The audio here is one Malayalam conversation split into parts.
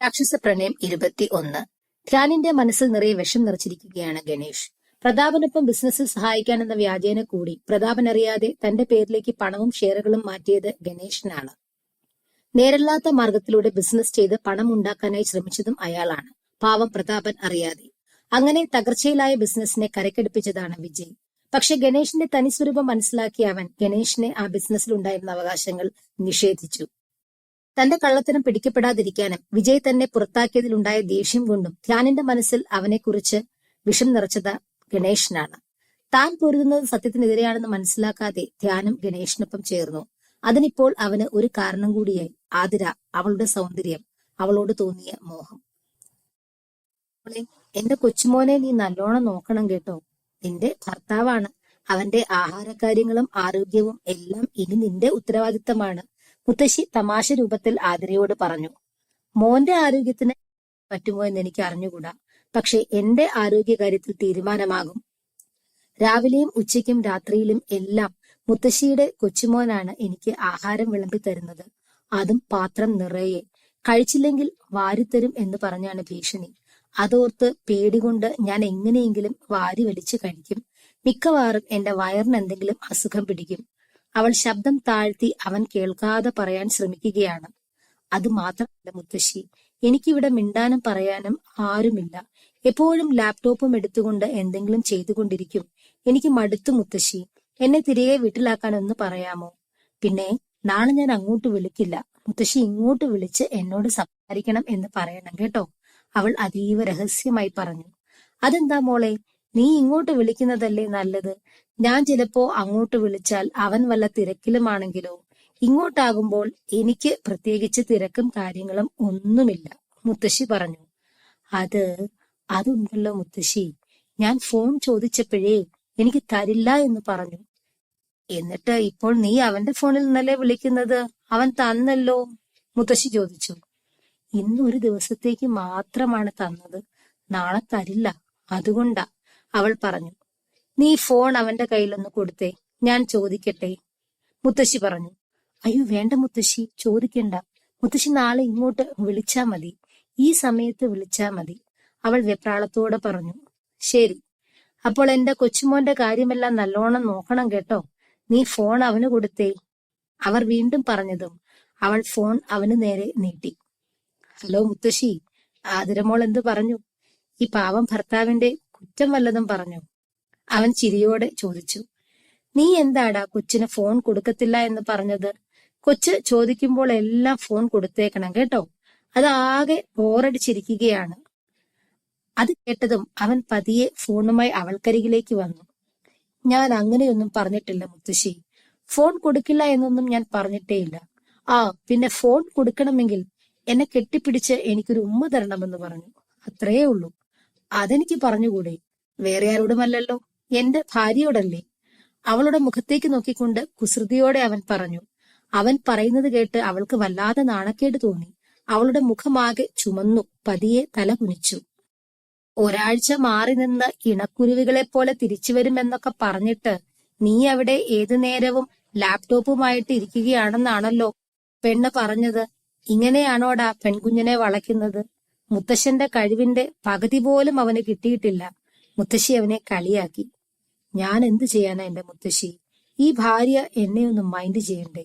രാക്ഷസ പ്രണയം ഇരുപത്തി ഒന്ന് ധ്യാനിന്റെ മനസ്സിൽ നിറയെ വിഷം നിറച്ചിരിക്കുകയാണ് ഗണേഷ്. പ്രതാപനൊപ്പം ബിസിനസ്സിൽ സഹായിക്കാനെന്ന വ്യാജേന കൂടി പ്രതാപൻ അറിയാതെ തന്റെ പേരിലേക്ക് പണവും ഷെയറുകളും മാറ്റിയത് ഗണേഷിനാണ്. നേരല്ലാത്ത മാർഗത്തിലൂടെ ബിസിനസ് ചെയ്ത് പണം ഉണ്ടാക്കാനായി ശ്രമിച്ചതും അയാളാണ്. പാവം പ്രതാപൻ അറിയാതെ. അങ്ങനെ തകർച്ചയിലായ ബിസിനസിനെ കരക്കെടുപ്പിച്ചതാണ് വിജയ്. പക്ഷെ ഗണേഷിന്റെ തനിസ്വരൂപം മനസ്സിലാക്കിയ അവൻ ഗണേഷിനെ ആ ബിസിനസ്സിൽ ഉണ്ടായിരുന്ന അവകാശങ്ങൾ നിഷേധിച്ചു. തന്റെ കള്ളത്തരം പിടിക്കപ്പെടാതിരിക്കാനും വിജയ് തന്നെ പുറത്താക്കിയതിലുണ്ടായ ദേഷ്യം കൊണ്ടും ധ്യാനിന്റെ മനസ്സിൽ അവനെക്കുറിച്ച് വിഷം നിറച്ചത് ഗണേഷിനാണ് താൻ പൊരുതുന്നത് സത്യത്തിനെതിരെയാണെന്ന് മനസ്സിലാക്കാതെ ധ്യാനം ഗണേഷിനൊപ്പം ചേർന്നു. അതിനിപ്പോൾ അവന് ഒരു കാരണം കൂടിയായി. ആതിര അവളുടെ സൗന്ദര്യം അവളോട് തോന്നിയ മോഹം. എന്റെ കൊച്ചുമോനെ നീ നല്ലോണം നോക്കണം കേട്ടോ. നിന്റെ ഭർത്താവാണ്. അവന്റെ ആഹാരകാര്യങ്ങളും ആരോഗ്യവും എല്ലാം ഇനി നിന്റെ ഉത്തരവാദിത്തമാണ്. മുത്തശ്ശി തമാശ രൂപത്തിൽ ആതിരയോട് പറഞ്ഞു മോന്റെ ആരോഗ്യത്തിന് പറ്റുമോ എന്ന് എനിക്ക് അറിഞ്ഞുകൂടാ പക്ഷെ എന്റെ ആരോഗ്യകാര്യത്തിൽ തീരുമാനമാകും. രാവിലെയും ഉച്ചയ്ക്കും രാത്രിയിലും എല്ലാം മുത്തശ്ശിയുടെ കൊച്ചുമോനാണ് എനിക്ക് ആഹാരം വിളമ്പി തരുന്നത്. അതും പാത്രം നിറയെ. കഴിച്ചില്ലെങ്കിൽ വാരിത്തരും എന്ന് പറഞ്ഞാണ് ഭീഷണി. അതോർത്ത് പേടികൊണ്ട് ഞാൻ എങ്ങനെയെങ്കിലും വാരി വലിച്ചു കഴിക്കും. മിക്കവാറും എന്റെ വയറിന് എന്തെങ്കിലും അസുഖം പിടിക്കും. അവൾ ശബ്ദം താഴ്ത്തി അവൻ കേൾക്കാതെ പറയാൻ ശ്രമിക്കുകയാണ്. അത് മാത്രമല്ല മുത്തശ്ശി എനിക്കിവിടെ മിണ്ടാനും പറയാനും ആരുമില്ല. എപ്പോഴും ലാപ്ടോപ്പും എടുത്തുകൊണ്ട് എന്തെങ്കിലും ചെയ്തുകൊണ്ടിരിക്കും. എനിക്ക് മടുത്തു മുത്തശ്ശി. എന്നെ തിരികെ വീട്ടിലാക്കാനൊന്ന് പറയാമോ? പിന്നെ നാളെ ഞാൻ അങ്ങോട്ട് വിളിക്കില്ല. മുത്തശ്ശി ഇങ്ങോട്ട് വിളിച്ച് എന്നോട് സംസാരിക്കണം എന്ന് പറയണം കേട്ടോ. അവൾ അതീവ രഹസ്യമായി പറഞ്ഞു. അതെന്താ മോളെ? നീ ഇങ്ങോട്ട് വിളിക്കുന്നതല്ലേ നല്ലത്? ഞാൻ ചിലപ്പോ അങ്ങോട്ട് വിളിച്ചാൽ അവൻ വല്ല തിരക്കിലുമാണെങ്കിലോ. ഇങ്ങോട്ടാകുമ്പോൾ എനിക്ക് പ്രത്യേകിച്ച് തിരക്കും കാര്യങ്ങളും ഒന്നുമില്ല മുത്തശ്ശി പറഞ്ഞു. അത് അതുണ്ടല്ലോ മുത്തശ്ശി. ഞാൻ ഫോൺ ചോദിച്ചപ്പോഴേ എനിക്ക് തരില്ല എന്ന് പറഞ്ഞു. എന്നിട്ട് ഇപ്പോൾ നീ അവന്റെ ഫോണിൽ നിന്നല്ലേ വിളിക്കുന്നത്? അവൻ തന്നല്ലോ മുത്തശ്ശി ചോദിച്ചു. ഇന്നൊരു ദിവസത്തേക്ക് മാത്രമാണ് തന്നത്. നാളെ തരില്ല അതുകൊണ്ടാ അവൾ പറഞ്ഞു. നീ ഫോൺ അവന്റെ കയ്യിലൊന്ന് കൊടുത്തേ. ഞാൻ ചോദിക്കട്ടെ. മുത്തശ്ശി പറഞ്ഞു അയ്യോ വേണ്ട മുത്തശ്ശി ചോദിക്കണ്ട. മുത്തശ്ശി നാളെ ഇങ്ങോട്ട് വിളിച്ചാ മതി. ഈ സമയത്ത് വിളിച്ചാ മതി. അവൾ വെപ്രാളത്തോടെ പറഞ്ഞു ശരി. അപ്പോൾ എന്റെ കൊച്ചുമോന്റെ കാര്യമെല്ലാം നല്ലോണം നോക്കണം കേട്ടോ. നീ ഫോൺ അവന് കൊടുത്തേ. അവർ വീണ്ടും പറഞ്ഞതും അവൾ ഫോൺ അവന് നേരെ നീട്ടി. ഹലോ മുത്തശ്ശി ആതിരമോൾ എന്ത് പറഞ്ഞു? ഈ പാവം ഭർത്താവിന്റെ കുറ്റം വല്ലതും പറഞ്ഞു? അവൻ ചിരിയോടെ ചോദിച്ചു നീ എന്താടാ കൊച്ചിന് ഫോൺ കൊടുക്കത്തില്ല എന്ന് പറഞ്ഞത്? കൊച്ച് ചോദിക്കുമ്പോൾ എല്ലാം ഫോൺ കൊടുത്തേക്കണം കേട്ടോ. അതാകെ ബോറടിച്ചിരിക്കുകയാണ്. അത് കേട്ടതും അവൻ പതിയെ ഫോണുമായി അവൾക്കരികിലേക്ക് വന്നു. ഞാൻ അങ്ങനെയൊന്നും പറഞ്ഞിട്ടില്ല മുത്തശ്ശി. ഫോൺ കൊടുക്കില്ല എന്നൊന്നും ഞാൻ പറഞ്ഞിട്ടേയില്ല. ആ പിന്നെ ഫോൺ കൊടുക്കണമെങ്കിൽ എന്നെ കെട്ടിപ്പിടിച്ച് എനിക്കൊരു ഉമ്മ തരണമെന്ന് പറഞ്ഞു. അത്രയേ ഉള്ളൂ. അതെനിക്ക് പറഞ്ഞുകൂടെ? വേറെ ആരോടുമല്ലല്ലോ? എന്റെ ഭാര്യയോടല്ലേ? അവളുടെ മുഖത്തേക്ക് നോക്കിക്കൊണ്ട് കുസൃതിയോടെ അവൻ പറഞ്ഞു അവൻ പറയുന്നത് കേട്ട് അവൾക്ക് വല്ലാതെ നാണക്കേട് തോന്നി. അവളുടെ മുഖമാകെ ചുമന്നു പതിയെ തല കുനിച്ചു. ഒരാഴ്ച മാറി നിന്ന് ഇണക്കുരുവികളെ പോലെ തിരിച്ചു വരുമെന്നൊക്കെ പറഞ്ഞിട്ട് നീ അവിടെ ഏതു നേരവും ലാപ്ടോപ്പുമായിട്ട് ഇരിക്കുകയാണെന്നാണല്ലോ പെണ്ണ് പറഞ്ഞത്. ഇങ്ങനെയാണോടാ പെൺകുഞ്ഞിനെ വളയ്ക്കുന്നത്? മുത്തശ്ശന്റെ കഴിവിന്റെ പകുതി പോലും അവന് കിട്ടിയിട്ടില്ല. മുത്തശ്ശി അവനെ കളിയാക്കി. ഞാൻ എന്ത് ചെയ്യാനാ എന്റെ മുത്തശ്ശി? ഈ ഭാര്യ എന്നെ ഒന്ന് മൈൻഡ് ചെയ്യണ്ടേ?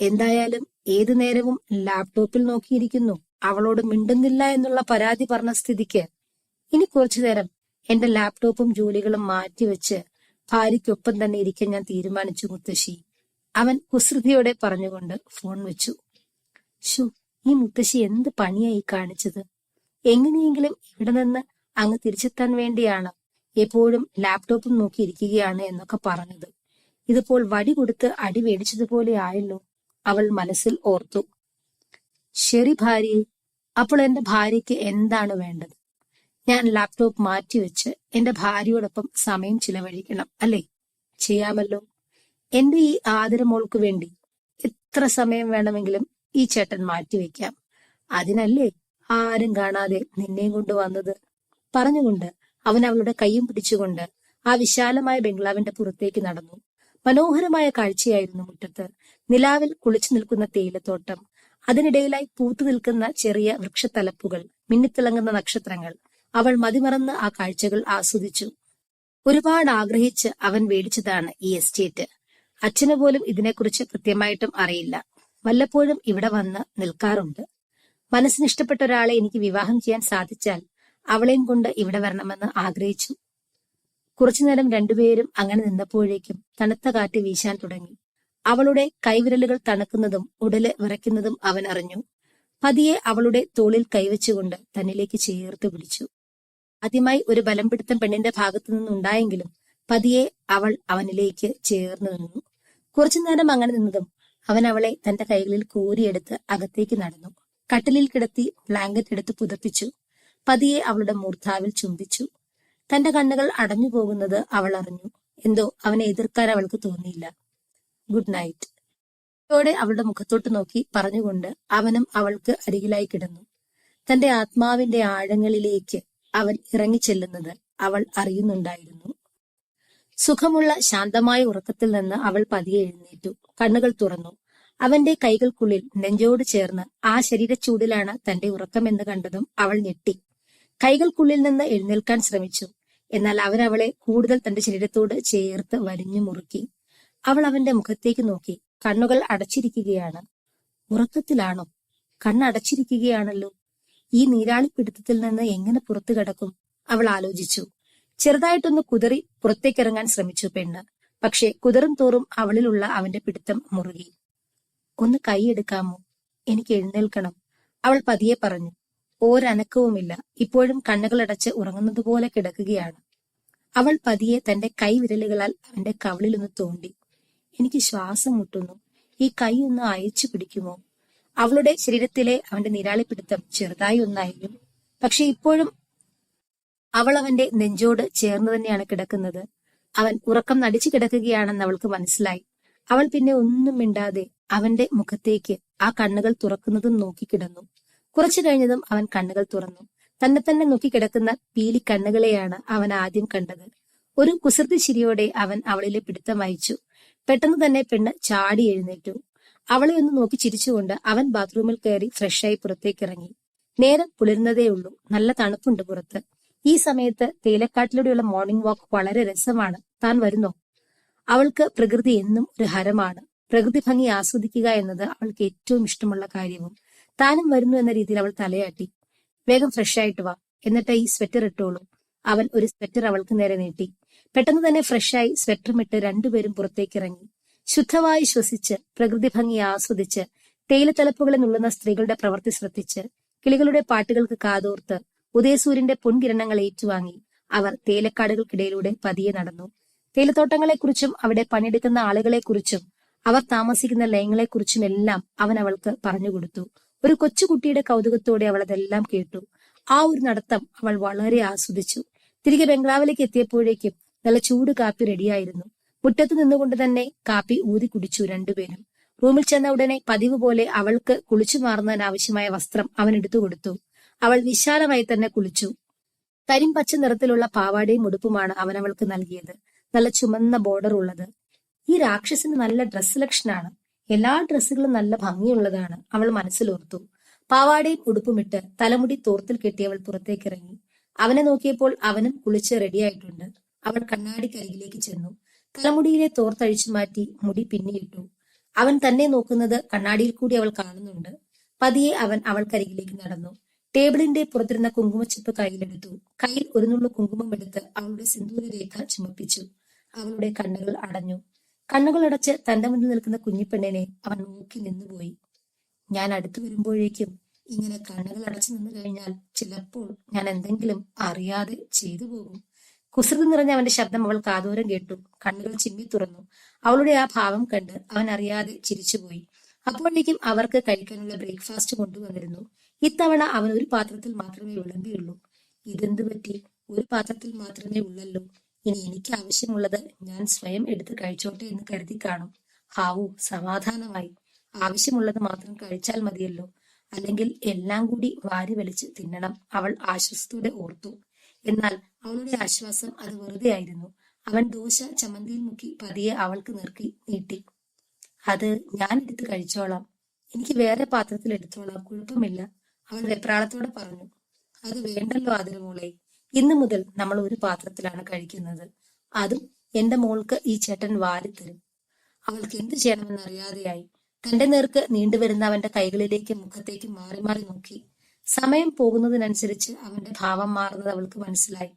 എന്തായാലും ഏതു നേരവും ലാപ്ടോപ്പിൽ നോക്കിയിരിക്കുന്നു. അവളോട് മിണ്ടുന്നില്ല എന്നുള്ള പരാതി പറഞ്ഞ സ്ഥിതിക്ക് ഇനി കുറച്ചു നേരം എന്റെ ലാപ്ടോപ്പും ജോലികളും മാറ്റിവെച്ച് ഭാര്യയ്ക്കൊപ്പം തന്നെ ഇരിക്കാൻ ഞാൻ തീരുമാനിച്ചു മുത്തശ്ശി. അവൻ കുസൃതിയോടെ പറഞ്ഞുകൊണ്ട് ഫോൺ വെച്ചു. ഷു ഈ മുത്തശ്ശി എന്ത് പണിയായി കാണിച്ചത്? എങ്ങനെയെങ്കിലും ഇവിടെ നിന്ന് അങ്ങ് തിരിച്ചെത്താൻ വേണ്ടിയാണ്. എപ്പോഴും ലാപ്ടോപ്പും നോക്കി ഇരിക്കുകയാണ് എന്നൊക്കെ പറഞ്ഞത്. ഇതിപ്പോൾ വടി കൊടുത്ത് അടി മേടിച്ചതുപോലെ ആയല്ലോ അവൾ മനസ്സിൽ ഓർത്തു. ശരി ഭാര്യയെ അപ്പോൾ എന്റെ ഭാര്യയ്ക്ക് എന്താണ് വേണ്ടത്? ഞാൻ ലാപ്ടോപ്പ് മാറ്റിവെച്ച് എന്റെ ഭാര്യയോടൊപ്പം സമയം ചിലവഴിക്കണം അല്ലേ? ചെയ്യാമല്ലോ. എന്റെ ഈ ആദരമോൾക്ക് വേണ്ടി എത്ര സമയം വേണമെങ്കിലും ഈ ചേട്ടൻ മാറ്റിവെക്കാം അതിനല്ലേ ആരും കാണാതെ നിന്നെയും കൊണ്ട് വന്നത്? പറഞ്ഞുകൊണ്ട് അവൻ അവളുടെ കൈയും പിടിച്ചുകൊണ്ട് ആ വിശാലമായ ബംഗ്ലാവിന്റെ പുറത്തേക്ക് നടന്നു. മനോഹരമായ കാഴ്ചയായിരുന്നു മുറ്റത്ത്. നിലാവിൽ കുളിച്ചു നിൽക്കുന്ന തേയിലത്തോട്ടം. അതിനിടയിലായി പൂത്തു നിൽക്കുന്ന ചെറിയ വൃക്ഷത്തലപ്പുകൾ മിന്നിത്തിളങ്ങുന്ന നക്ഷത്രങ്ങൾ. അവൾ മതിമറന്ന് ആ കാഴ്ചകൾ ആസ്വദിച്ചു. ഒരുപാട് ആഗ്രഹിച്ച് അവൻ മേടിച്ചതാണ് ഈ എസ്റ്റേറ്റ്. അച്ഛന് പോലും ഇതിനെക്കുറിച്ച് കൃത്യമായിട്ടും അറിയില്ല. വല്ലപ്പോഴും ഇവിടെ വന്ന് നിൽക്കാറുണ്ട്. മനസ്സിന് ഇഷ്ടപ്പെട്ട ഒരാളെ എനിക്ക് വിവാഹം ചെയ്യാൻ സാധിച്ചാൽ അവളെയും കൊണ്ട് ഇവിടെ വരണമെന്ന് ആഗ്രഹിച്ചു. കുറച്ചുനേരം രണ്ടുപേരും അങ്ങനെ നിന്നപ്പോഴേക്കും തണുത്ത കാറ്റ് വീശാൻ തുടങ്ങി. അവളുടെ കൈവിരലുകൾ തണുക്കുന്നതും ഉടൽ വിറയ്ക്കുന്നതും അവൻ അറിഞ്ഞു. പതിയെ അവളുടെ തോളിൽ കൈവച്ചുകൊണ്ട് തന്നിലേക്ക് ചേർത്ത് വിളിച്ചു ആദ്യമായി ഒരു ബലം പിടുത്തം പെണ്ണിന്റെ ഭാഗത്തു നിന്നുണ്ടായെങ്കിലും പതിയെ അവൾ അവനിലേക്ക് ചേർന്നു നിന്നു. കുറച്ചു നേരം അങ്ങനെ നിന്നതും അവൻ അവളെ തന്റെ കൈകളിൽ കോരിയെടുത്ത് അകത്തേക്ക് നടന്നു. കട്ടിലിൽ കിടത്തി ബ്ലാങ്കറ്റ് എടുത്ത് പുതപ്പിച്ചു. പതിയെ അവളുടെ മൂർധാവിൽ ചുംബിച്ചു. തന്റെ കണ്ണുകൾ അടഞ്ഞു പോകുന്നത് അവൾ അറിഞ്ഞു. എന്തോ അവനെ എതിർക്കാൻ അവൾക്ക് തോന്നിയില്ല. ഗുഡ് നൈറ്റ് ോടെ അവളുടെ മുഖത്തോട്ട് നോക്കി പറഞ്ഞുകൊണ്ട് അവനും അവൾക്ക് അരികിലായി കിടന്നു. തന്റെ ആത്മാവിന്റെ ആഴങ്ങളിലേക്ക് അവൻ ഇറങ്ങിച്ചെല്ലുന്നത് അവൾ അറിയുന്നുണ്ടായിരുന്നു. സുഖമുള്ള ശാന്തമായ ഉറക്കത്തിൽ നിന്ന് അവൾ പതിയെ എഴുന്നേറ്റു. കണ്ണുകൾ തുറന്നു. അവന്റെ കൈകൾക്കുള്ളിൽ നെഞ്ചോട് ചേർന്ന് ആ ശരീരച്ചൂടിലാണ് തന്റെ ഉറക്കമെന്ന് കണ്ടതും അവൾ ഞെട്ടി. കൈകൾക്കുള്ളിൽ നിന്ന് എഴുന്നേൽക്കാൻ ശ്രമിച്ചു. എന്നാൽ അവരവളെ കൂടുതൽ തന്റെ ശരീരത്തോട് ചേർത്ത് വലിഞ്ഞു മുറുക്കി. അവൾ അവന്റെ മുഖത്തേക്ക് നോക്കി. കണ്ണുകൾ അടച്ചിരിക്കുകയാണ്. ഉറക്കത്തിലാണോ? കണ്ണടച്ചിരിക്കുകയാണല്ലോ ഈ നീരാളിപ്പിടുത്തത്തിൽ നിന്ന് എങ്ങനെ പുറത്തു കിടക്കും? അവൾ ആലോചിച്ചു. ചെറുതായിട്ടൊന്ന് കുതിറി പുറത്തേക്കിറങ്ങാൻ ശ്രമിച്ചു പെണ്ണ്. പക്ഷേ കുതിറും തോറും അവളിലുള്ള അവന്റെ പിടുത്തം മുറുകി. ഒന്ന് കൈയെടുക്കാമോ? എനിക്ക് എഴുന്നേൽക്കണം അവൾ പതിയെ പറഞ്ഞു. ഒരനക്കവുമില്ല. ഇപ്പോഴും കണ്ണുകളടച്ച് ഉറങ്ങുന്നത് പോലെ കിടക്കുകയാണ്. അവൾ പതിയെ തന്റെ കൈവിരലുകളാൽ അവന്റെ കവിളിലൊന്ന് തോണ്ടി. എനിക്ക് ശ്വാസം മുട്ടുന്നു. ഈ കൈ ഒന്ന് അയച്ചു പിടിക്കുമോ? അവളുടെ ശരീരത്തിലെ അവന്റെ നിരാളിപ്പിടുത്തം ചെറുതായി ഒന്നായിരുന്നു പക്ഷെ ഇപ്പോഴും അവൾ അവന്റെ നെഞ്ചോട് ചേർന്ന് തന്നെയാണ് കിടക്കുന്നത്. അവൻ ഉറക്കം നടിച്ചു കിടക്കുകയാണെന്ന് അവൾക്ക് മനസ്സിലായി. അവൾ പിന്നെ ഒന്നും മിണ്ടാതെ അവന്റെ മുഖത്തേക്ക് ആ കണ്ണുകൾ തുറക്കുന്നതും നോക്കിക്കിടന്നു കുറച്ചു കഴിഞ്ഞതും അവൻ കണ്ണുകൾ തുറന്നു. തന്നെ തന്നെ നോക്കിക്കിടക്കുന്ന പീലി കണ്ണുകളെയാണ് അവൻ ആദ്യം കണ്ടത്. ഒരു കുസൃതി ചിരിയോടെ അവൻ അവളിലെ പിടുത്തം വഹിച്ചു പെട്ടെന്ന് തന്നെ പെണ്ണ് ചാടി എഴുന്നേറ്റു. അവളെ ഒന്ന് നോക്കി ചിരിച്ചുകൊണ്ട് അവൻ ബാത്റൂമിൽ കയറി ഫ്രഷായി പുറത്തേക്ക് ഇറങ്ങി. നേരം പുലരുന്നതേ ഉള്ളൂ. നല്ല തണുപ്പുണ്ട് പുറത്ത്. ഈ സമയത്ത് തേയിലക്കാട്ടിലൂടെയുള്ള മോർണിംഗ് വാക്ക് വളരെ രസമാണ്. താൻ വരുന്നോ? അവൾക്ക് പ്രകൃതി എന്നും ഒരു ഹരമാണ്. പ്രകൃതി ഭംഗി ആസ്വദിക്കുക എന്നത് അവൾക്ക് ഏറ്റവും ഇഷ്ടമുള്ള കാര്യവും. താനും വരുന്നു എന്ന രീതിയിൽ അവൾ തലയാട്ടി. വേഗം ഫ്രഷ് ആയിട്ട് വാ. എന്നിട്ട് ഈ സ്വെറ്റർ ഇട്ടോളൂ. അവൻ ഒരു സ്വെറ്റർ അവൾക്ക് നേരെ നീട്ടി. പെട്ടെന്ന് തന്നെ ഫ്രഷായി സ്വെറ്ററും ഇട്ട് രണ്ടുപേരും പുറത്തേക്ക് ഇറങ്ങി. ശുദ്ധമായി ശ്വസിച്ച് പ്രകൃതി ഭംഗി ആസ്വദിച്ച് തേയിലത്തലപ്പുകളിൽ നുള്ളുന്ന സ്ത്രീകളുടെ പ്രവൃത്തി ശ്രദ്ധിച്ച് കിളികളുടെ പാട്ടുകൾക്ക് കാതോർത്ത് ഉദയസൂര്യന്റെ പൊൻകിരണങ്ങൾ ഏറ്റുവാങ്ങി അവർ തേയിലക്കാടുകൾക്കിടയിലൂടെ പതിയെ നടന്നു. തേയിലത്തോട്ടങ്ങളെക്കുറിച്ചും അവിടെ പണിയെടുക്കുന്ന ആളുകളെക്കുറിച്ചും അവർ താമസിക്കുന്ന ലയങ്ങളെക്കുറിച്ചും എല്ലാം അവൻ അവൾക്ക് പറഞ്ഞുകൊടുത്തു ഒരു കൊച്ചുകുട്ടിയുടെ കൗതുകത്തോടെ അവൾ അതെല്ലാം കേട്ടു. ആ ഒരു നടത്തം അവൾ വളരെ ആസ്വദിച്ചു. തിരികെ ബംഗ്ലാവിലേക്ക് എത്തിയപ്പോഴേക്കും നല്ല ചൂട് കാപ്പി റെഡിയായിരുന്നു. മുറ്റത്ത് നിന്നുകൊണ്ട് തന്നെ കാപ്പി ഊതി കുടിച്ചു രണ്ടുപേരും. റൂമിൽ ചെന്ന ഉടനെ പതിവ് പോലെ അവൾക്ക് കുളിച്ചു മാറുന്നതിന് ആവശ്യമായ വസ്ത്രം അവൻ എടുത്തു കൊടുത്തു. അവൾ വിശാലമായി തന്നെ കുളിച്ചു. കരിമ്പച്ച നിറത്തിലുള്ള പാവാടയും ഉടുപ്പുമാണ് അവൻ അവൾക്ക് നൽകിയത്. നല്ല ചുമന്ന ബോർഡർ ഉള്ളത്. ഈ രാക്ഷസിന് നല്ല ഡ്രസ് സെലക്ഷനാണ് എല്ലാ ഡ്രസ്സുകളും നല്ല ഭംഗിയുള്ളതാണ്. അവൾ മനസ്സിലോർത്തു. പാവാടയും ഉടുപ്പുമിട്ട് തലമുടി തോർത്തിൽ കെട്ടി അവൾ പുറത്തേക്കിറങ്ങി. അവനെ നോക്കിയപ്പോൾ അവനും കുളിച്ച് റെഡിയായിട്ടുണ്ട് അവൾ കണ്ണാടിക്കരികിലേക്ക് ചെന്നു. തലമുടിയിലെ തോർത്തഴിച്ചു മാറ്റി മുടി പിന്നിയിട്ടു അവൻ തന്നെ നോക്കുന്നത് കണ്ണാടിയിൽ കൂടി അവൾ കാണുന്നുണ്ട്. പതിയെ അവൻ അവൾക്കരികിലേക്ക് നടന്നു. ടേബിളിന്റെ പുറത്തിരുന്ന കുങ്കുമച്ചിപ്പ് കയ്യിലെടുത്തു. കയ്യിൽ ഒരു നുള്ളു കുങ്കുമം എടുത്ത് അവളുടെ സിന്ദൂര രേഖ ചുമപ്പിച്ചു. അവളുടെ കണ്ണുകൾ അടഞ്ഞു. കണ്ണുകൾ അടച്ച് തന്റെ മുന്നിൽ നിൽക്കുന്ന കുഞ്ഞിപ്പെണ്ണിനെ അവൻ നോക്കി നിന്നുപോയി. ഞാൻ അടുത്തു വരുമ്പോഴേക്കും ഇങ്ങനെ കണ്ണുകൾ അടച്ചു നിന്നു കഴിഞ്ഞാൽ ചിലപ്പോൾ ഞാൻ എന്തെങ്കിലും അറിയാതെ ചെയ്തു പോകും. കുസൃതി നിറഞ്ഞ അവന്റെ ശബ്ദം അവൾ കാതോരം കേട്ടു. കണ്ണുകൾ ചിമ്മി തുറന്നു. അവളുടെ ആ ഭാവം കണ്ട് അവൻ അറിയാതെ ചിരിച്ചുപോയി. അപ്പോഴേക്കും അവർക്ക് കഴിക്കാനുള്ള ബ്രേക്ക്ഫാസ്റ്റ് കൊണ്ടുവന്നിരുന്നു. ഇത്തവണ അവൻ ഒരു പാത്രത്തിൽ മാത്രമേ വിളമ്പിയുള്ളൂ. ഇതെന്ത് പറ്റി? ഒരു പാത്രത്തിൽ മാത്രമേ ഉള്ളല്ലോ. ഇനി എനിക്ക് ആവശ്യമുള്ളത് ഞാൻ സ്വയം എടുത്ത് കഴിച്ചോട്ടെ എന്ന് കരുതി കാണും. ഹാവു സമാധാനമായി. ആവശ്യമുള്ളത് മാത്രം കഴിച്ചാൽ മതിയല്ലോ. അല്ലെങ്കിൽ എല്ലാം കൂടി വാരി വലിച്ച് തിന്നണം അവൾ ആശ്വാസത്തോടെ ഓർത്തു. എന്നാൽ അവളുടെ ആശ്വാസം അത് വെറുതെ ആയിരുന്നു. അവൻ ദോശ ചമ്മന്തിയിൽ മുക്കി പതിയെ അവൾക്ക് നിർക്കി നീട്ടി. അത് ഞാൻ എടുത്ത് കഴിച്ചോളാം. എനിക്ക് വേറെ പാത്രത്തിൽ എടുത്തോളാം. കുഴപ്പമില്ല അവൾ വെപ്രാളത്തോടെ പറഞ്ഞു. അത് വേണ്ടല്ലോ അതിന് മോളെ ഇന്നു മുതൽ നമ്മൾ ഒരു പാത്രത്തിലാണ് കഴിക്കുന്നത്. അതും എന്റെ മോൾക്ക് ഈ ചേട്ടൻ വാരിത്തരും. അവൾക്ക് എന്തു ചെയ്യണമെന്ന് അറിയാതെയായി. തന്റെ നേർക്ക് നീണ്ടുവരുന്ന അവന്റെ കൈകളിലേക്ക് മുഖത്തേക്ക് മാറി മാറി നോക്കി. സമയം പോകുന്നതിനനുസരിച്ച് അവന്റെ ഭാവം മാറുന്നത് അവൾക്ക് മനസ്സിലായി.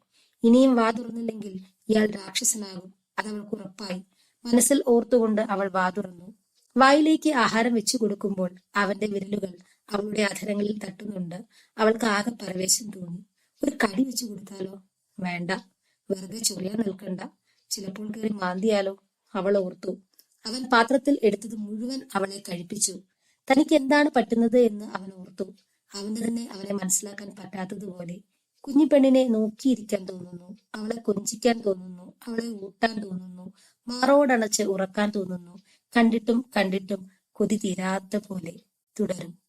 ഇനിയും വാ തുറന്നില്ലെങ്കിൽ ഇയാൾ രാക്ഷസനാകും. അതവൾക്ക് ഉറപ്പായി. മനസ്സിൽ ഓർത്തുകൊണ്ട് അവൾ വാ തുറന്നു. വായിലേക്ക് ആഹാരം വെച്ചു കൊടുക്കുമ്പോൾ അവന്റെ വിരലുകൾ അവളുടെ അധരങ്ങളിൽ തട്ടുന്നുണ്ട്. അവൾക്ക് ആകെ പരവേശം തോന്നി. ഒരു കടി വെച്ചു കൊടുത്താലോ? വേണ്ട. വെറുതെ ചൊറിയാൻ നിൽക്കണ്ട. ചിലപ്പോൾ കയറി മാന്തിയാലോ? അവൾ ഓർത്തു. അവൻ പാത്രത്തിൽ എടുത്തത് മുഴുവൻ അവളെ കഴിപ്പിച്ചു. തനിക്ക് എന്താണ് പറ്റുന്നത് എന്ന് അവൻ ഓർത്തു. അവന് തന്നെ അവനെ മനസ്സിലാക്കാൻ പറ്റാത്തതുപോലെ കുഞ്ഞിപ്പെണ്ണിനെ പെണ്ണിനെ നോക്കിയിരിക്കാൻ തോന്നുന്നു. അവളെ കൊഞ്ചിക്കാൻ തോന്നുന്നു. അവളെ ഊട്ടാൻ തോന്നുന്നു. മാറോടണച്ച് ഉറക്കാൻ തോന്നുന്നു. കണ്ടിട്ടും കണ്ടിട്ടും കൊതി തീരാത്ത പോലെ തുടരും.